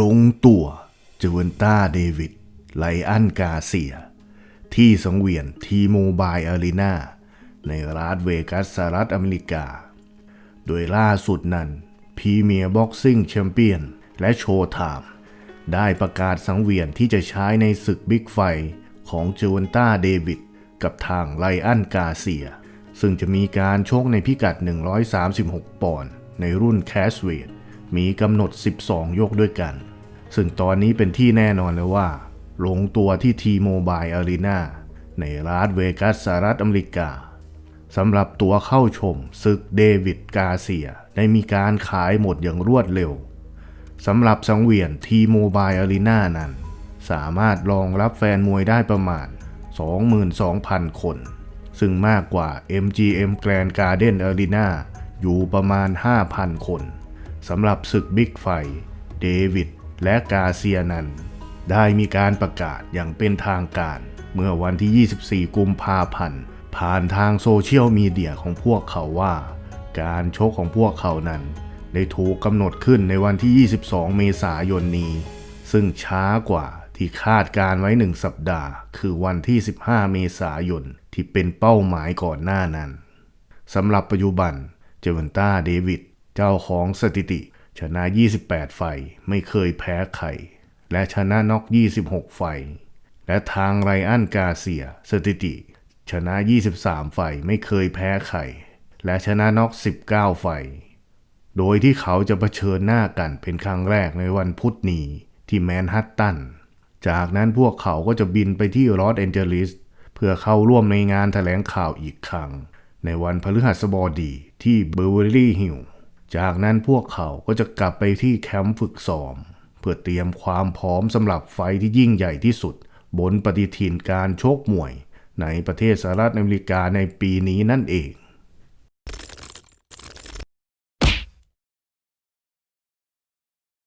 ลงตัวเจวันต้าเดวิดไลอันกาเซีย ที่สังเวียนทีโมบายอารีนาในรัฐเวกัสสหรัฐอเมริกา โดยล่าสุดนั้นพรีเมียร์บ็อกซิ่งแชมเปี้ยนและโชว์ไทม์ได้ประกาศสังเวียนที่จะใช้ในศึกบิ๊กไฟของเจวันต้าเดวิดกับทางไลอันกาเซีย ซึ่งจะมีการชกในพิกัด 136 ปอนด์ในรุ่นแคสเวท มีกำหนด 12 ยกด้วยกัน ซึ่งตอนนี้เป็นที่แน่นอนแล้วว่า ลงตัวที่ทีโมบายอารีนาในรัฐเวกัสสหรัฐอเมริกาสำหรับตัวเข้าชมศึกเดวิดกาเซีย ได้มีการขายหมดอย่างรวดเร็วสำหรับสังเวียนทีโมบายอารีนานั้น สามารถรองรับแฟนมวยได้ประมาณ 22,000 คน ซึ่งมากกว่า MGM Grand Garden Arena อยู่ประมาณ 5,000 คน สำหรับศึกบิ๊กไฟ เดวิด และกาเซียนัน ได้มีการประกาศอย่างเป็นทางการ เมื่อวันที่ 24 กุมภาพันธ์ ผ่านทางโซเชียลมีเดียของพวกเขาว่า การชกของพวกเขานั้น ได้ถูกกำหนดขึ้นในวันที่ 22 เมษายนนี้ ซึ่งช้ากว่าที่คาดการไว้หนึ่งสัปดาห์ คือวันที่ 15 เมษายนที่เป็นเป้าหมายก่อนหน้านั้นสำหรับปัจจุบัน เจวันต้าเดวิด เจ้าของสถิติ ชนะ 28 ไฟไม่เคยแพ้ใคร และชนะน็อก 26 ไฟ และทางไรอันกาเซีย สถิติ ชนะ 23 ไฟไม่เคยแพ้ใคร และชนะน็อก 19 ไฟ โดยที่เขาจะเผชิญหน้ากันเป็นครั้งแรกในวันพุธนี้ที่แมนฮัตตัน จากนั้นพวกเขาก็จะบินไปที่ลอสแอนเจลิสเพื่อเข้าร่วมในงานแถลงข่าวอีกครั้งในวันพฤหัสบดีที่เบอร์เวอรี่ฮิล จากนั้นพวกเขาก็จะกลับไปที่แคมป์ฝึกซ้อม เพื่อเตรียมความพร้อมสำหรับไฟที่ยิ่งใหญ่ที่สุด บนปฏิทินการโชคมวย ในประเทศสหรัฐอเมริกาในปีนี้นั่นเอง